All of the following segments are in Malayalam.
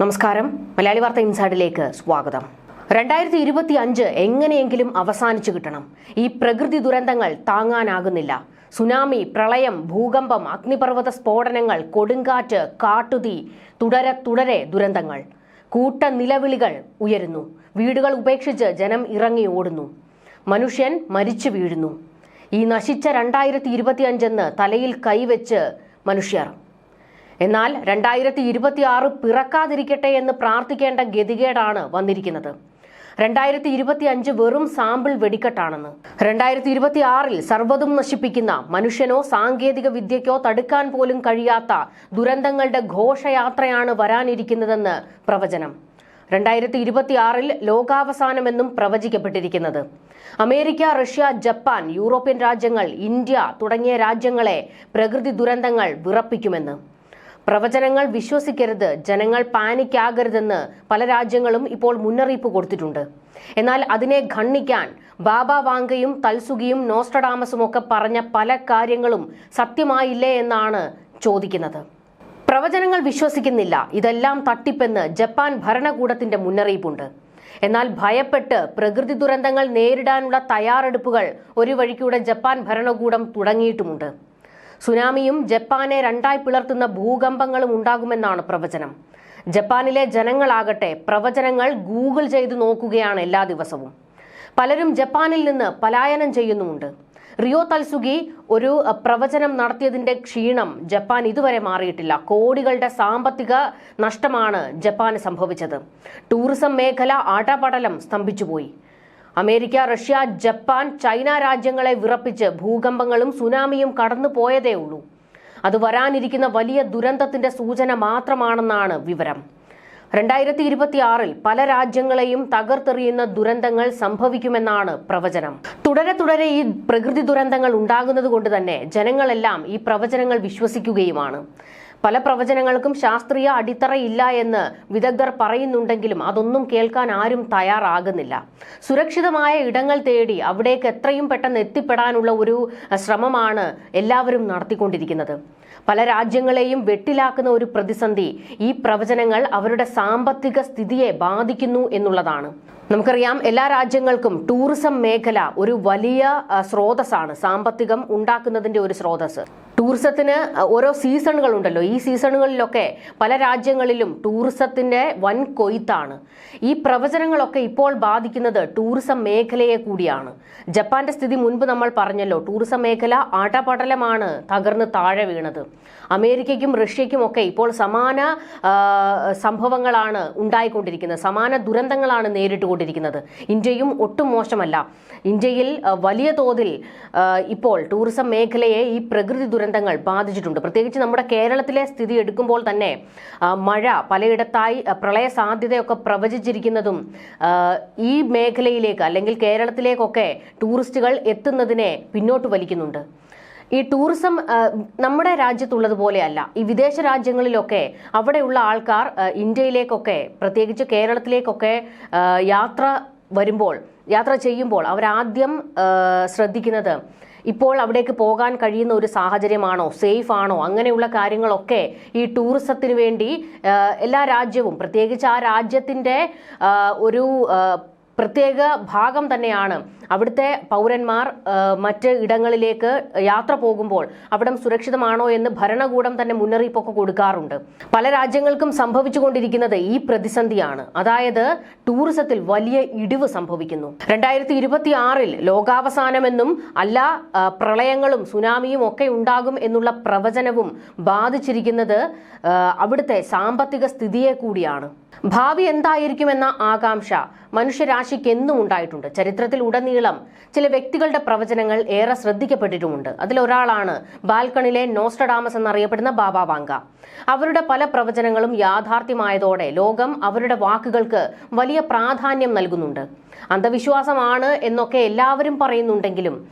നമസ്കാരം. മലയാളി വാർത്ത ഇൻസൈഡിലേക്ക് സ്വാഗതം. രണ്ടായിരത്തി ഇരുപത്തി അഞ്ച് എങ്ങനെയെങ്കിലും അവസാനിച്ചു കിട്ടണം. ഈ പ്രകൃതി ദുരന്തങ്ങൾ താങ്ങാനാകുന്നില്ല. സുനാമി പ്രളയം ഭൂകമ്പം അഗ്നിപർവത സ്ഫോടനങ്ങൾ കൊടുങ്കാറ്റ് കാട്ടുതീ തുടരെ തുടരെ ദുരന്തങ്ങൾ. കൂട്ട നിലവിളികൾ ഉയരുന്നു. വീടുകൾ ഉപേക്ഷിച്ച് ജനം ഇറങ്ങി ഓടുന്നു. മനുഷ്യൻ മരിച്ചു വീഴുന്നു. ഈ നശിച്ച രണ്ടായിരത്തി ഇരുപത്തിയഞ്ചെന്ന് തലയിൽ കൈവച്ച് മനുഷ്യർ. എന്നാൽ രണ്ടായിരത്തി ഇരുപത്തി ആറ് പിറക്കാതിരിക്കട്ടെ എന്ന് പ്രാർത്ഥിക്കേണ്ട ഗതികേടാണ് വന്നിരിക്കുന്നത്. രണ്ടായിരത്തി ഇരുപത്തി അഞ്ച് വെറും സാമ്പിൾ വെടിക്കെട്ടാണെന്ന്. രണ്ടായിരത്തി ഇരുപത്തി ആറിൽ സർവതും നശിപ്പിക്കുന്ന മനുഷ്യനോ സാങ്കേതിക വിദ്യയ്ക്കോ തടുക്കാൻ പോലും കഴിയാത്ത ദുരന്തങ്ങളുടെ ഘോഷയാത്രയാണ് വരാനിരിക്കുന്നതെന്ന് പ്രവചനം. രണ്ടായിരത്തി ഇരുപത്തി ആറിൽ ലോകാവസാനമെന്നും പ്രവചിക്കപ്പെട്ടിരിക്കുന്നത്. അമേരിക്ക റഷ്യ ജപ്പാൻ യൂറോപ്യൻ രാജ്യങ്ങൾ ഇന്ത്യ തുടങ്ങിയ രാജ്യങ്ങളെ പ്രകൃതി ദുരന്തങ്ങൾ വിറപ്പിക്കുമെന്ന്. പ്രവചനങ്ങൾ വിശ്വസിക്കരുത് ജനങ്ങൾ പാനിക്കാകരുതെന്ന് പല രാജ്യങ്ങളും ഇപ്പോൾ മുന്നറിയിപ്പ് കൊടുത്തിട്ടുണ്ട്. എന്നാൽ അതിനെ ഖണ്ഡിക്കാൻ ബാബ വാങ്കയും തൽസുഖിയും നോസ്റ്റഡാമസും ഒക്കെ പറഞ്ഞ പല കാര്യങ്ങളും സത്യമായില്ലേ എന്നാണ് ചോദിക്കുന്നത്. പ്രവചനങ്ങൾ വിശ്വസിക്കുന്നില്ല. ഇതെല്ലാം തട്ടിപ്പെന്ന് ജപ്പാൻ ഭരണകൂടത്തിന്റെ മുന്നറിയിപ്പുണ്ട്. എന്നാൽ ഭയപ്പെട്ട് പ്രകൃതി ദുരന്തങ്ങൾ നേരിടാനുള്ള തയ്യാറെടുപ്പുകൾ ഒരു വഴിക്കൂടെ ജപ്പാൻ ഭരണകൂടം തുടങ്ങിയിട്ടുമുണ്ട്. സുനാമിയും ജപ്പാനെ രണ്ടായി പിളർത്തുന്ന ഭൂകമ്പങ്ങളും ഉണ്ടാകുമെന്നാണ് പ്രവചനം. ജപ്പാനിലെ ജനങ്ങളാകട്ടെ പ്രവചനങ്ങൾ ഗൂഗിൾ ചെയ്തു നോക്കുകയാണ് എല്ലാ ദിവസവും. പലരും ജപ്പാനിൽ നിന്ന് പലായനം ചെയ്യുന്നുമുണ്ട്. റിയോ തൽസുഗി ഒരു പ്രവചനം നടത്തിയതിന്റെ ക്ഷീണം ജപ്പാൻ ഇതുവരെ മാറിയിട്ടില്ല. കോടികളുടെ സാമ്പത്തിക നഷ്ടമാണ് ജപ്പാന് സംഭവിച്ചത്. ടൂറിസം മേഖല ആട്ടപടലം സ്തംഭിച്ചുപോയി. അമേരിക്ക റഷ്യ ജപ്പാൻ ചൈന രാജ്യങ്ങളെ വിറപ്പിച്ച് ഭൂകമ്പങ്ങളും സുനാമിയും കടന്നു പോയതേ ഉള്ളൂ. അത് വരാനിരിക്കുന്ന വലിയ ദുരന്തത്തിന്റെ സൂചന മാത്രമാണെന്നാണ് വിവരം. രണ്ടായിരത്തി ഇരുപത്തി ആറിൽ പല രാജ്യങ്ങളെയും തകർത്തെറിയുന്ന ദുരന്തങ്ങൾ സംഭവിക്കുമെന്നാണ് പ്രവചനം. തുടരെ തുടരെ ഈ പ്രകൃതി ദുരന്തങ്ങൾ ഉണ്ടാകുന്നത് കൊണ്ട് തന്നെ ജനങ്ങളെല്ലാം ഈ പ്രവചനങ്ങൾ വിശ്വസിക്കുകയുമാണ്. പല പ്രവചനങ്ങൾക്കും ശാസ്ത്രീയ അടിത്തറയില്ല എന്ന് വിദഗ്ധർ പറയുന്നുണ്ടെങ്കിലും അതൊന്നും കേൾക്കാൻ ആരും തയ്യാറാകുന്നില്ല. സുരക്ഷിതമായ ഇടങ്ങൾ തേടി അവിടേക്ക് എത്രയും പെട്ടെന്ന് എത്തിപ്പെടാനുള്ള ഒരു ശ്രമമാണ് എല്ലാവരും നടത്തിക്കൊണ്ടിരിക്കുന്നത്. പല രാജ്യങ്ങളെയും വെട്ടിലാക്കുന്ന ഒരു പ്രതിസന്ധി ഈ പ്രവചനങ്ങൾ അവരുടെ സാമ്പത്തിക സ്ഥിതിയെ ബാധിക്കുന്നു എന്നുള്ളതാണ്. നമുക്കറിയാം എല്ലാ രാജ്യങ്ങൾക്കും ടൂറിസം മേഖല ഒരു വലിയ സ്രോതസ്സാണ്. സാമ്പത്തികം ഉണ്ടാക്കുന്നതിന്റെ ഒരു സ്രോതസ് ടൂറിസത്തിന് ഓരോ സീസണുകൾ ഉണ്ടല്ലോ ഈ സീസണുകളിലൊക്കെ പല രാജ്യങ്ങളിലും ടൂറിസത്തിന്റെ വൻ കൊയ്ത്താണ്. ഈ പ്രവചനങ്ങളൊക്കെ ഇപ്പോൾ ബാധിക്കുന്നത് ടൂറിസം മേഖലയെ കൂടിയാണ്. ജപ്പാന്റെ സ്ഥിതി മുൻപ് നമ്മൾ പറഞ്ഞല്ലോ. ടൂറിസം മേഖല അടപടലമാണ് തകർന്ന് താഴെ വീണത്. അമേരിക്കയ്ക്കും റഷ്യയ്ക്കും ഒക്കെ ഇപ്പോൾ സമാന സംഭവങ്ങളാണ് ഉണ്ടായിക്കൊണ്ടിരിക്കുന്നത്. സമാന ദുരന്തങ്ങളാണ് നേരിട്ടുകൊണ്ടിരിക്കുന്നത്. ഇന്ത്യയും ഒട്ടും മോശമല്ല. ഇന്ത്യയിൽ വലിയ തോതിൽ ഇപ്പോൾ ടൂറിസം മേഖലയെ ഈ പ്രകൃതി ദുരന്തങ്ങൾ ബാധിച്ചിട്ടുണ്ട്. പ്രത്യേകിച്ച് നമ്മുടെ കേരളത്തിലെ സ്ഥിതി എടുക്കുമ്പോൾ തന്നെ മഴ പലയിടത്തായി പ്രളയ സാധ്യതയൊക്കെ പ്രവചിച്ചിരിക്കുന്നതും ഈ മേഖലയിലേക്ക് അല്ലെങ്കിൽ കേരളത്തിലേക്കൊക്കെ ടൂറിസ്റ്റുകൾ എത്തുന്നതിനെ പിന്നോട്ട് വലിക്കുന്നുണ്ട്. ഈ ടൂറിസം നമ്മുടെ രാജ്യത്തുള്ളതുപോലെയല്ല ഈ വിദേശ രാജ്യങ്ങളിലൊക്കെ അവിടെയുള്ള ആൾക്കാർ ഇന്ത്യയിലേക്കൊക്കെ പ്രത്യേകിച്ച് കേരളത്തിലേക്കൊക്കെ യാത്ര വരുമ്പോൾ യാത്ര ചെയ്യുമ്പോൾ അവരാദ്യം ശ്രദ്ധിക്കുന്നത് ഇപ്പോൾ അവിടേക്ക് പോകാൻ കഴിയുന്ന ഒരു സാഹചര്യമാണോ സേഫ് ആണോ അങ്ങനെയുള്ള കാര്യങ്ങളൊക്കെ ഈ ടൂറിസത്തിന് വേണ്ടി എല്ലാ രാജ്യവും പ്രത്യേകിച്ച് ആ രാജ്യത്തിന്റെ ഒരു പ്രത്യേക ഭാഗം തന്നെയാണ്. അവിടുത്തെ പൗരന്മാർ മറ്റ് ഇടങ്ങളിലേക്ക് യാത്ര പോകുമ്പോൾ അവിടം സുരക്ഷിതമാണോ എന്ന് ഭരണകൂടം തന്നെ മുന്നറിയിപ്പൊക്കെ കൊടുക്കാറുണ്ട്. പല രാജ്യങ്ങൾക്കും സംഭവിച്ചുകൊണ്ടിരിക്കുന്നത് ഈ പ്രതിസന്ധിയാണ്. അതായത് ടൂറിസത്തിൽ വലിയ ഇടിവ് സംഭവിക്കുന്നു. രണ്ടായിരത്തി ഇരുപത്തി ആറിൽ ലോകാവസാനമെന്നും അല്ല പ്രളയങ്ങളും സുനാമിയും ഒക്കെ ഉണ്ടാകും എന്നുള്ള പ്രവചനവും ബാധിച്ചിരിക്കുന്നത് അവിടുത്തെ സാമ്പത്തിക സ്ഥിതിയെ കൂടിയാണ്. ഭാവി എന്തായിരിക്കുമെന്ന ആകാംക്ഷ മനുഷ്യരാശിക്ക് എന്നും ഉണ്ടായിട്ടുണ്ട്. ചരിത്രത്തിൽ ഉടനീളം ചില വ്യക്തികളുടെ പ്രവചനങ്ങൾ ഏറെ ശ്രദ്ധിക്കപ്പെട്ടിട്ടുമുണ്ട്. അതിലൊരാളാണ് ബാൽക്കണിലെ നോസ്ട്രഡാമസ് എന്നറിയപ്പെടുന്ന ബാബ വാങ്ക. അവരുടെ പല പ്രവചനങ്ങളും യാഥാർത്ഥ്യമായതോടെ ലോകം അവരുടെ വാക്കുകൾക്ക് വലിയ പ്രാധാന്യം നൽകുന്നുണ്ട്. അന്ധവിശ്വാസമാണ് എന്നൊക്കെ എല്ലാവരും പറയുന്നുണ്ടെങ്കിലും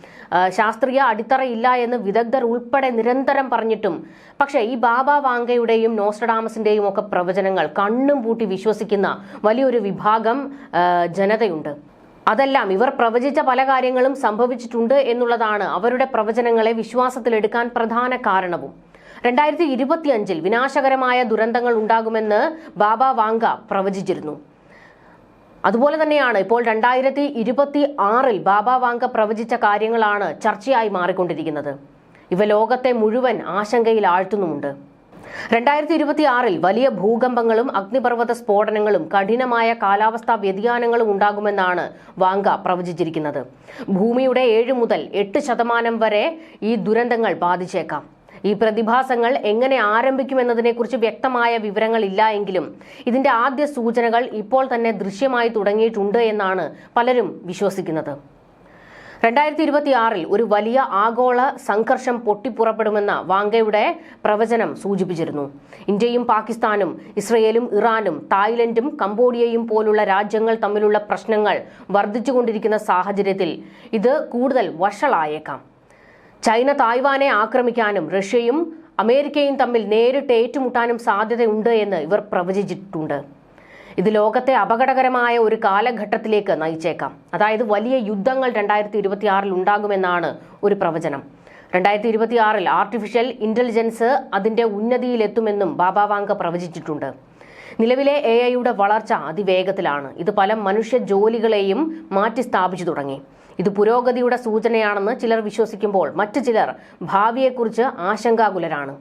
ശാസ്ത്രീയ അടിത്തറയില്ല എന്ന് വിദഗ്ധർ ഉൾപ്പെടെ നിരന്തരം പറഞ്ഞിട്ടും പക്ഷേ ഈ ബാബ വാങ്കയുടെയും നോസ്ട്രഡാമസിന്റെയും ഒക്കെ പ്രവചനങ്ങൾ കണ്ണും പൂട്ടി വിശ്വസിക്കുന്ന വലിയൊരു വിഭാഗം ജനതയുണ്ട്. അതെല്ലാം ഇവർ പ്രവചിച്ച പല കാര്യങ്ങളും സംഭവിച്ചിട്ടുണ്ട് എന്നുള്ളതാണ് അവരുടെ പ്രവചനങ്ങളെ വിശ്വാസത്തിലെടുക്കാൻ പ്രധാന കാരണവും. രണ്ടായിരത്തി ഇരുപത്തിയഞ്ചിൽ വിനാശകരമായ ദുരന്തങ്ങൾ ഉണ്ടാകുമെന്ന് ബാബ വാങ്ക പ്രവചിച്ചിരുന്നു. അതുപോലെ തന്നെയാണ് ഇപ്പോൾ രണ്ടായിരത്തി ഇരുപത്തി ആറിൽ ബാബ വാങ്ക പ്രവചിച്ച കാര്യങ്ങളാണ് ചർച്ചയായി മാറിക്കൊണ്ടിരിക്കുന്നത്. ഇവ ലോകത്തെ മുഴുവൻ ആശങ്കയിൽ ആഴ്ത്തുന്നുമുണ്ട്. രണ്ടായിരത്തി ഇരുപത്തി ആറിൽ വലിയ ഭൂകമ്പങ്ങളും അഗ്നിപർവത സ്ഫോടനങ്ങളും കഠിനമായ കാലാവസ്ഥാ വ്യതിയാനങ്ങളും ഉണ്ടാകുമെന്നാണ് വാങ്ക പ്രവചിച്ചിരിക്കുന്നത്. ഭൂമിയുടെ ഏഴ് മുതൽ എട്ട് ശതമാനം വരെ ഈ ദുരന്തങ്ങൾ ബാധിച്ചേക്കാം. ഈ പ്രതിഭാസങ്ങൾ എങ്ങനെ ആരംഭിക്കുമെന്നതിനെക്കുറിച്ച് വ്യക്തമായ വിവരങ്ങളില്ല എങ്കിലും ഇതിന്റെ ആദ്യ സൂചനകൾ ഇപ്പോൾ തന്നെ ദൃശ്യമായി തുടങ്ങിയിട്ടുണ്ട് എന്നാണ് പലരും വിശ്വസിക്കുന്നത്. രണ്ടായിരത്തി ഇരുപത്തി ആറിൽ ഒരു വലിയ ആഗോള സംഘർഷം പൊട്ടിപ്പുറപ്പെടുമെന്ന വാങ്കയുടെ പ്രവചനം സൂചിപ്പിച്ചിരുന്നു. ഇന്ത്യയും പാകിസ്ഥാനും ഇസ്രയേലും ഇറാനും തായ്ലൻഡും കംബോഡിയയും പോലുള്ള രാജ്യങ്ങൾ തമ്മിലുള്ള പ്രശ്നങ്ങൾ വർദ്ധിച്ചുകൊണ്ടിരിക്കുന്ന സാഹചര്യത്തിൽ ഇത് കൂടുതൽ വഷളായേക്കാം. ചൈന തായ്വാനെ ആക്രമിക്കാനും റഷ്യയും അമേരിക്കയും തമ്മിൽ നേരിട്ട് ഏറ്റുമുട്ടാനും സാധ്യതയുണ്ട് എന്ന് ഇവർ പ്രവചിച്ചിട്ടുണ്ട്. ഇത് ലോകത്തെ അപകടകരമായ ഒരു കാലഘട്ടത്തിലേക്ക് നയിച്ചേക്കാം. അതായത് വലിയ യുദ്ധങ്ങൾ രണ്ടായിരത്തി ഇരുപത്തി ആറിൽ ഉണ്ടാകുമെന്നാണ് ഒരു പ്രവചനം. രണ്ടായിരത്തി ഇരുപത്തി ആറിൽ ആർട്ടിഫിഷ്യൽ ഇന്റലിജൻസ് അതിന്റെ ഉന്നതിയിലെത്തുമെന്നും ബാബാവാങ്ക പ്രവചിച്ചിട്ടുണ്ട്. നിലവിലെ എ ഐയുടെ വളർച്ച അതിവേഗത്തിലാണ്. ഇത് പല മനുഷ്യ ജോലികളെയും മാറ്റി സ്ഥാപിച്ചു തുടങ്ങി. ഇത് പുരോഗതിയുടെ സൂചനയാണെന്ന് ചിലർ വിശ്വസിക്കുമ്പോൾ മറ്റു ചിലർ ഭാവിയെക്കുറിച്ച് ആശങ്കാകുലരാണ്.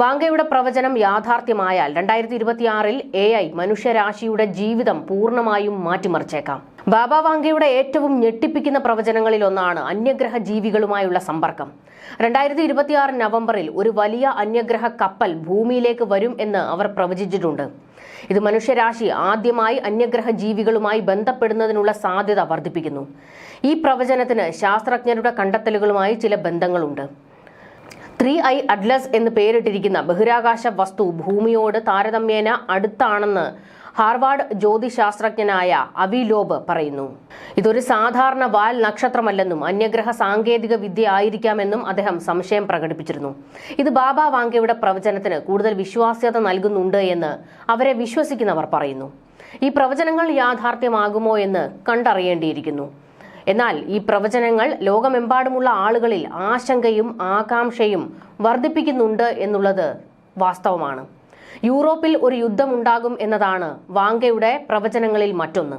വാങ്കയുടെ പ്രവചനം യാഥാർത്ഥ്യമായാൽ രണ്ടായിരത്തി ഇരുപത്തിയാറിൽ എ ഐ മനുഷ്യരാശിയുടെ ജീവിതം പൂർണമായും മാറ്റിമറിച്ചേക്കാം. ബാബ വാങ്കയുടെ ഏറ്റവും ഞെട്ടിപ്പിക്കുന്ന പ്രവചനങ്ങളിൽ ഒന്നാണ് അന്യഗ്രഹ ജീവികളുമായുള്ള സമ്പർക്കം. രണ്ടായിരത്തി ഇരുപത്തിയാറ് നവംബറിൽ ഒരു വലിയ അന്യഗ്രഹ കപ്പൽ ഭൂമിയിലേക്ക് വരും എന്ന് അവർ പ്രവചിച്ചിട്ടുണ്ട്. ഇത് മനുഷ്യരാശി ആദ്യമായി അന്യഗ്രഹ ജീവികളുമായി ബന്ധപ്പെടുന്നതിനുള്ള സാധ്യത വർദ്ധിപ്പിക്കുന്നു. ഈ പ്രവചനത്തിന് ശാസ്ത്രജ്ഞരുടെ കണ്ടെത്തലുകളുമായി ചില ബന്ധങ്ങളുണ്ട്. ത്രീ ഐ അഡ്ലസ് എന്ന് പേരിട്ടിരിക്കുന്ന ബഹിരാകാശ വസ്തു ഭൂമിയോട് താരതമ്യേന അടുത്താണെന്ന് ഹാർവാർഡ് ജ്യോതിശാസ്ത്രജ്ഞനായ അവിലോബ് പറയുന്നു. ഇതൊരു സാധാരണ വാൽ നക്ഷത്രമല്ലെന്നും അന്യഗ്രഹ സാങ്കേതിക വിദ്യ ആയിരിക്കാമെന്നും അദ്ദേഹം സംശയം പ്രകടിപ്പിച്ചിരുന്നു. ഇത് ബാബ വാങ്കയുടെ പ്രവചനത്തിന് കൂടുതൽ വിശ്വാസ്യത നൽകുന്നുണ്ട് എന്ന് അവരെ വിശ്വസിക്കുന്നവർ പറയുന്നു. ഈ പ്രവചനങ്ങൾ യാഥാർത്ഥ്യമാകുമോ എന്ന് കണ്ടറിയേണ്ടിയിരിക്കുന്നു. എന്നാൽ ഈ പ്രവചനങ്ങൾ ലോകമെമ്പാടുമുള്ള ആളുകളിൽ ആശങ്കയും ആകാംക്ഷയും വർദ്ധിപ്പിക്കുന്നുണ്ട് എന്നുള്ളത് വാസ്തവമാണ്. യൂറോപ്പിൽ ഒരു യുദ്ധമുണ്ടാകും എന്നതാണ് വാങ്കയുടെ പ്രവചനങ്ങളിൽ മറ്റൊന്ന്.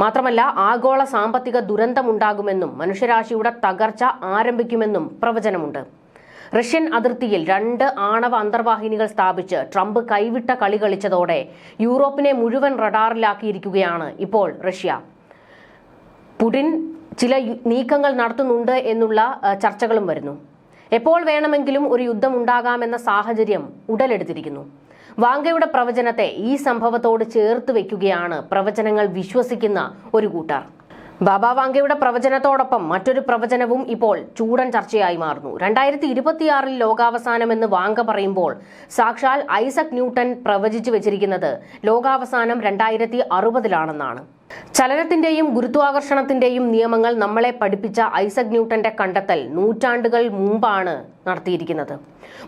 മാത്രമല്ല ആഗോള സാമ്പത്തിക ദുരന്തമുണ്ടാകുമെന്നും മനുഷ്യരാശിയുടെ തകർച്ച ആരംഭിക്കുമെന്നും പ്രവചനമുണ്ട്. റഷ്യൻ അതിർത്തിയിൽ രണ്ട് ആണവ അന്തർവാഹിനികൾ സ്ഥാപിച്ച് ട്രംപ് കൈവിട്ട കളി കളിച്ചതോടെ യൂറോപ്പിനെ മുഴുവൻ റഡാറിലാക്കിയിരിക്കുകയാണ് ഇപ്പോൾ റഷ്യ. പുടിൻ ചില നീക്കങ്ങൾ നടത്തുന്നുണ്ട് എന്നുള്ള ചർച്ചകളും വരുന്നു. എപ്പോൾ വേണമെങ്കിലും ഒരു യുദ്ധം ഉണ്ടാകാമെന്ന സാഹചര്യം ഉടലെടുത്തിരിക്കുന്നു. വാങ്കയുടെ പ്രവചനത്തെ ഈ സംഭവത്തോട് ചേർത്ത് വയ്ക്കുകയാണ് പ്രവചനങ്ങൾ വിശ്വസിക്കുന്ന ഒരു കൂട്ടർ. ബാബ വാങ്കയുടെ പ്രവചനത്തോടൊപ്പം മറ്റൊരു പ്രവചനവും ഇപ്പോൾ ചൂടൻ ചർച്ചയായി മാറുന്നു. രണ്ടായിരത്തി ഇരുപത്തിയാറിൽ ലോകാവസാനമെന്ന് വാങ്ക പറയുമ്പോൾ സാക്ഷാൽ ഐസക് ന്യൂട്ടൺ പ്രവചിച്ചു വെച്ചിരിക്കുന്നത് ലോകാവസാനം രണ്ടായിരത്തി അറുപതിലാണെന്നാണ് ചലനത്തിന്റെയും ഗുരുത്വാകർഷണത്തിന്റെയും നിയമങ്ങൾ നമ്മളെ പഠിപ്പിച്ച ഐസക് ന്യൂട്ടന്റെ കണ്ടെത്തൽ നൂറ്റാണ്ടുകൾ മുമ്പാണ് നടത്തിയിരിക്കുന്നത്.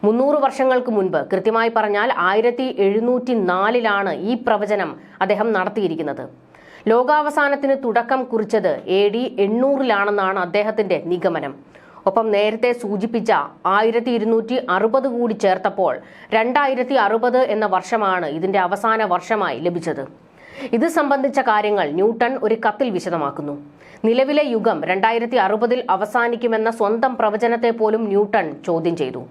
മുന്നൂറ് വർഷങ്ങൾക്ക് മുൻപ് കൃത്യമായി പറഞ്ഞാൽ ആയിരത്തി എഴുന്നൂറ്റി നാലിലാണ് ഈ പ്രവചനം അദ്ദേഹം നടത്തിയിരിക്കുന്നത്. ലോകാവസാനത്തിന് തുടക്കം കുറിച്ചത് എ ഡി എണ്ണൂറിലാണെന്നാണ് അദ്ദേഹത്തിന്റെ നിഗമനം. ഒപ്പം നേരത്തെ സൂചിപ്പിച്ച ആയിരത്തി ഇരുന്നൂറ്റി അറുപത് കൂടി ചേർത്തപ്പോൾ രണ്ടായിരത്തി അറുപത് എന്ന വർഷമാണ് ഇതിന്റെ അവസാന വർഷമായി ലഭിച്ചത്. ഇത് സംബന്ധിച്ച കാര്യങ്ങൾ ന്യൂട്ടൺ ഒരു കത്തിൽ വിശദമാക്കുന്നു. നിലവിലെ യുഗം രണ്ടായിരത്തി അറുപതിൽ അവസാനിക്കുമെന്ന സ്വന്തം പ്രവചനത്തെ പോലും ന്യൂട്ടൺ ചോദ്യം ചെയ്തു.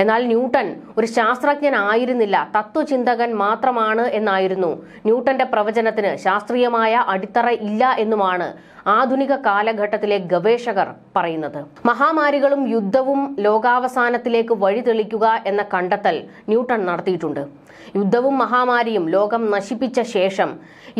എന്നാൽ ന്യൂട്ടൺ ഒരു ശാസ്ത്രജ്ഞനായിരുന്നില്ല. തത്വചിന്തകൻ മാത്രമാണ് എന്നായിരുന്നു. ന്യൂട്ടന്റെ പ്രവചനത്തിന് ശാസ്ത്രീയമായ അടിത്തറ ഇല്ല എന്നുമാണ് ആധുനിക കാലഘട്ടത്തിലെ ഗവേഷകർ പറയുന്നത്. മഹാമാരികളും യുദ്ധവും ലോകാവസാനത്തിലേക്ക് വഴിതെളിക്കുക എന്ന കണ്ടെത്തൽ ന്യൂട്ടൺ നടത്തിയിട്ടുണ്ട്. യുദ്ധവും മഹാമാരിയും ലോകം നശിപ്പിച്ച ശേഷം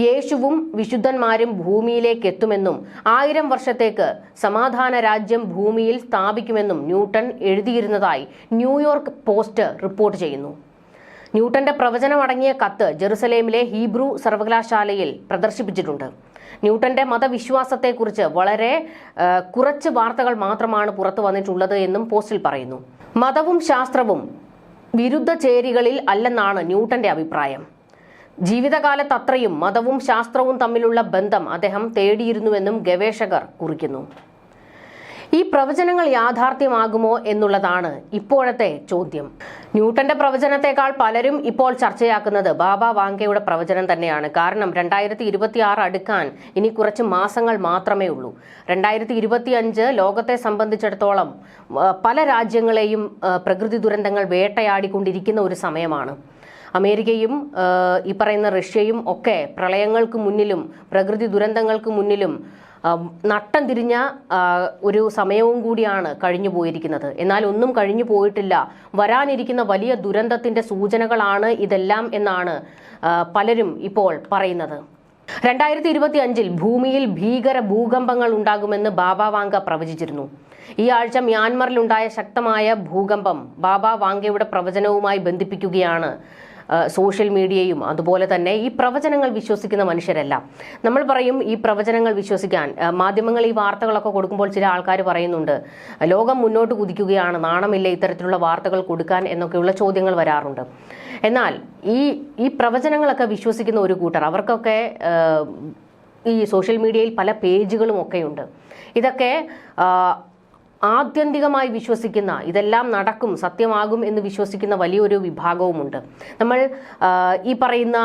യേശുവും വിശുദ്ധന്മാരും ഭൂമിയിലേക്ക് എത്തുമെന്നും ആയിരം വർഷത്തേക്ക് സമാധാന രാജ്യം ഭൂമിയിൽ സ്ഥാപിക്കുമെന്നും ന്യൂട്ടൺ എഴുതിയിരുന്നതായി ന്യൂയോർക്ക് പോസ്റ്റ് റിപ്പോർട്ട് ചെയ്യുന്നു. ന്യൂട്ടന്റെ പ്രവചനമടങ്ങിയ കത്ത് ജെറുസലേമിലെ ഹീബ്രു സർവകലാശാലയിൽ പ്രദർശിപ്പിച്ചിട്ടുണ്ട്. ന്യൂട്ടന്റെ മതവിശ്വാസത്തെക്കുറിച്ച് വളരെ കുറച്ച് വാർത്തകൾ മാത്രമാണ് പുറത്തു വന്നിട്ടുള്ളത് എന്നും പോസ്റ്റിൽ പറയുന്നു. മതവും ശാസ്ത്രവും വിരുദ്ധ ചേരികളിൽ അല്ലെന്നാണ് ന്യൂട്ടന്റെ അഭിപ്രായം. ജീവിതകാലത്തത്രയും മതവും ശാസ്ത്രവും തമ്മിലുള്ള ബന്ധം അദ്ദേഹം തേടിയിരുന്നുവെന്നും ഗവേഷകർ കുറിക്കുന്നു. ഈ പ്രവചനങ്ങൾ യാഥാർത്ഥ്യമാകുമോ എന്നുള്ളതാണ് ഇപ്പോഴത്തെ ചോദ്യം. ന്യൂട്ടന്റെ പ്രവചനത്തെക്കാൾ പലരും ഇപ്പോൾ ചർച്ചയാക്കുന്നത് ബാബ വാങ്കയുടെ പ്രവചനം തന്നെയാണ്. കാരണം രണ്ടായിരത്തി ഇരുപത്തി ആറ് അടുക്കാൻ ഇനി കുറച്ച് മാസങ്ങൾ മാത്രമേ ഉള്ളൂ. രണ്ടായിരത്തി ഇരുപത്തി അഞ്ച് ലോകത്തെ സംബന്ധിച്ചിടത്തോളം പല രാജ്യങ്ങളെയും പ്രകൃതി ദുരന്തങ്ങൾ വേട്ടയാടിക്കൊണ്ടിരിക്കുന്ന ഒരു സമയമാണ്. അമേരിക്കയും ഈ പറയുന്ന റഷ്യയും ഒക്കെ പ്രളയങ്ങൾക്ക് മുന്നിലും പ്രകൃതി ദുരന്തങ്ങൾക്ക് മുന്നിലും നട്ടം തിരിഞ്ഞ ഒരു സമയവും കൂടിയാണ് കഴിഞ്ഞു പോയിരിക്കുന്നത്. എന്നാൽ ഒന്നും കഴിഞ്ഞു പോയിട്ടില്ല. വരാനിരിക്കുന്ന വലിയ ദുരന്തത്തിന്റെ സൂചനകളാണ് ഇതെല്ലാം എന്നാണ് പലരും ഇപ്പോൾ പറയുന്നത്. രണ്ടായിരത്തി ഇരുപത്തി അഞ്ചിൽ ഭൂമിയിൽ ഭീകര ഭൂകമ്പങ്ങൾ ഉണ്ടാകുമെന്ന് ബാബ വാങ്ക പ്രവചിച്ചിരുന്നു. ഈ ആഴ്ച മ്യാൻമറിലുണ്ടായ ശക്തമായ ഭൂകമ്പം ബാബ വാങ്കയുടെ പ്രവചനവുമായി ബന്ധിപ്പിക്കുകയാണ് സോഷ്യൽ മീഡിയയും അതുപോലെ തന്നെ ഈ പ്രവചനങ്ങൾ വിശ്വസിക്കുന്ന മനുഷ്യരെല്ലാം. നമ്മൾ പറയും ഈ പ്രവചനങ്ങൾ വിശ്വസിക്കാൻ. മാധ്യമങ്ങൾ ഈ വാർത്തകളൊക്കെ കൊടുക്കുമ്പോൾ ചില ആൾക്കാർ പറയുന്നുണ്ട് ലോകം മുന്നോട്ട് കുതിക്കുകയാണ് നാണമില്ല ഇത്തരത്തിലുള്ള വാർത്തകൾ കൊടുക്കാൻ എന്നൊക്കെയുള്ള ചോദ്യങ്ങൾ വരാറുണ്ട്. എന്നാൽ ഈ ഈ പ്രവചനങ്ങളൊക്കെ വിശ്വസിക്കുന്ന ഒരു കൂട്ടർ അവർക്കൊക്കെ ഈ സോഷ്യൽ മീഡിയയിൽ പല പേജുകളും ഒക്കെയുണ്ട്. ഇതൊക്കെ ആത്യന്തികമായി വിശ്വസിക്കുന്ന ഇതെല്ലാം നടക്കും സത്യമാകും എന്ന് വിശ്വസിക്കുന്ന വലിയൊരു വിഭാഗവുമുണ്ട്. നമ്മൾ ഈ പറയുന്ന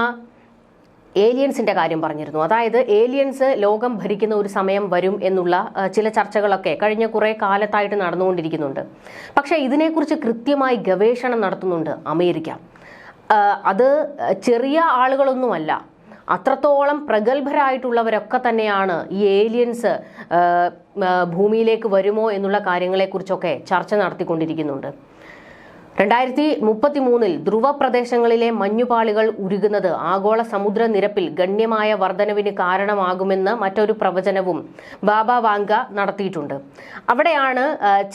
ഏലിയൻസിന്റെ കാര്യം പറഞ്ഞിരുന്നു. അതായത് ഏലിയൻസ് ലോകം ഭരിക്കുന്ന ഒരു സമയം വരും എന്നുള്ള ചില ചർച്ചകളൊക്കെ കഴിഞ്ഞ കുറേ കാലത്തായിട്ട് നടന്നുകൊണ്ടിരിക്കുന്നുണ്ട്. പക്ഷേ ഇതിനെക്കുറിച്ച് കൃത്യമായി ഗവേഷണം നടത്തുന്നുണ്ട് അമേരിക്ക. അത് ചെറിയ ആളുകളൊന്നുമല്ല. അത്രത്തോളം പ്രഗത്ഭരായിട്ടുള്ളവരൊക്കെ തന്നെയാണ് ഈ ഏലിയൻസ് ഭൂമിയിലേക്ക് വരുമോ എന്നുള്ള കാര്യങ്ങളെക്കുറിച്ചൊക്കെ ചർച്ച നടത്തിക്കൊണ്ടിരിക്കുന്നുണ്ട്. രണ്ടായിരത്തി മുപ്പത്തി മൂന്നിൽ ധ്രുവ പ്രദേശങ്ങളിലെ മഞ്ഞുപാളികൾ ഉരുകുന്നത് ആഗോള സമുദ്ര നിരപ്പിൽ ഗണ്യമായ വർധനവിന് കാരണമാകുമെന്ന് മറ്റൊരു പ്രവചനവും ബാബ വാങ്ക നടത്തിയിട്ടുണ്ട്. അവിടെയാണ്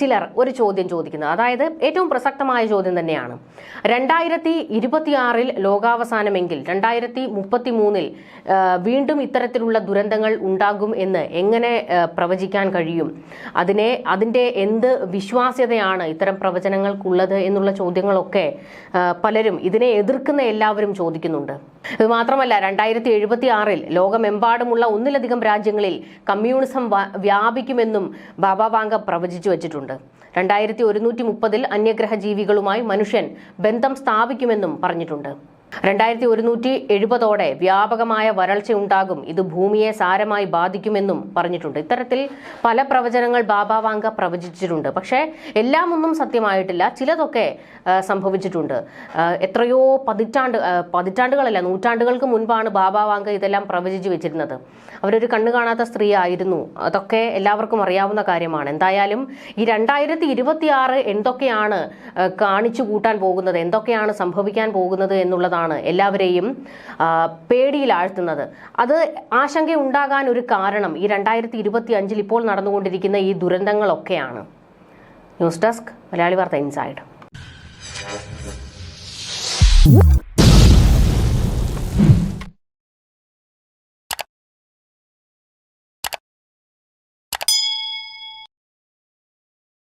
ചിലർ ഒരു ചോദ്യം ചോദിക്കുന്നത്. അതായത് ഏറ്റവും പ്രസക്തമായ ചോദ്യം തന്നെയാണ്. രണ്ടായിരത്തി ഇരുപത്തിയാറിൽ ലോകാവസാനമെങ്കിൽ രണ്ടായിരത്തി മുപ്പത്തി മൂന്നിൽ വീണ്ടും ഇത്തരത്തിലുള്ള ദുരന്തങ്ങൾ ഉണ്ടാകും എന്ന് എങ്ങനെ പ്രവചിക്കാൻ കഴിയും? അതിനെ അതിന്റെ എന്ത് വിശ്വാസ്യതയാണ് ഇത്തരം പ്രവചനങ്ങൾക്കുള്ളത് എന്നുള്ള ചോദ്യങ്ങളൊക്കെ പലരും ഇതിനെ എതിർക്കുന്ന എല്ലാവരും ചോദിക്കുന്നുണ്ട്. ഇത് മാത്രമല്ല രണ്ടായിരത്തി എഴുപത്തി ആറിൽ ലോകമെമ്പാടുമുള്ള ഒന്നിലധികം രാജ്യങ്ങളിൽ കമ്മ്യൂണിസം വ്യാപിക്കുമെന്നും ബാബ വാങ്ക പ്രവചിച്ചു വച്ചിട്ടുണ്ട്. രണ്ടായിരത്തി ഒരുന്നൂറ്റി മുപ്പതിൽ അന്യഗ്രഹ ജീവികളുമായി മനുഷ്യൻ ബന്ധം സ്ഥാപിക്കുമെന്നും പറഞ്ഞിട്ടുണ്ട്. രണ്ടായിരത്തി ഒരുന്നൂറ്റി എഴുപതോടെ വ്യാപകമായ വരൾച്ച ഉണ്ടാകും ഇത് ഭൂമിയെ സാരമായി ബാധിക്കുമെന്നും പറഞ്ഞിട്ടുണ്ട്. ഇത്തരത്തിൽ പല പ്രവചനങ്ങൾ ബാബ വാങ്ക പ്രവചിച്ചിട്ടുണ്ട്. പക്ഷേ എല്ലാം ഒന്നും സത്യമായിട്ടില്ല. ചിലതൊക്കെ സംഭവിച്ചിട്ടുണ്ട്. എത്രയോ പതിറ്റാണ്ട് പതിറ്റാണ്ടുകളല്ല നൂറ്റാണ്ടുകൾക്ക് മുൻപാണ് ബാബ വാങ്ക ഇതെല്ലാം പ്രവചിച്ചു വെച്ചിരുന്നത്. അവരൊരു കണ്ണു കാണാത്ത സ്ത്രീ ആയിരുന്നു അതൊക്കെ എല്ലാവർക്കും അറിയാവുന്ന കാര്യമാണ്. എന്തായാലും ഈ രണ്ടായിരത്തി ഇരുപത്തിയാറ് എന്തൊക്കെയാണ് കാണിച്ചു കൂട്ടാൻ പോകുന്നത് എന്തൊക്കെയാണ് സംഭവിക്കാൻ പോകുന്നത് എന്നുള്ളതാണ് എല്ലാവരെയും ആ, പേടിയിലാഴ്ത്തുന്നത്. അത് ആശങ്ക ഉണ്ടാകാൻ ഒരു കാരണം ഈ രണ്ടായിരത്തി ഇരുപത്തി അഞ്ചിൽ ഇപ്പോൾ നടന്നുകൊണ്ടിരിക്കുന്ന ഈ ദുരന്തങ്ങളൊക്കെയാണ്. ന്യൂസ് ഡെസ്ക് മലയാളി വാർത്ത ഇൻസൈഡ്.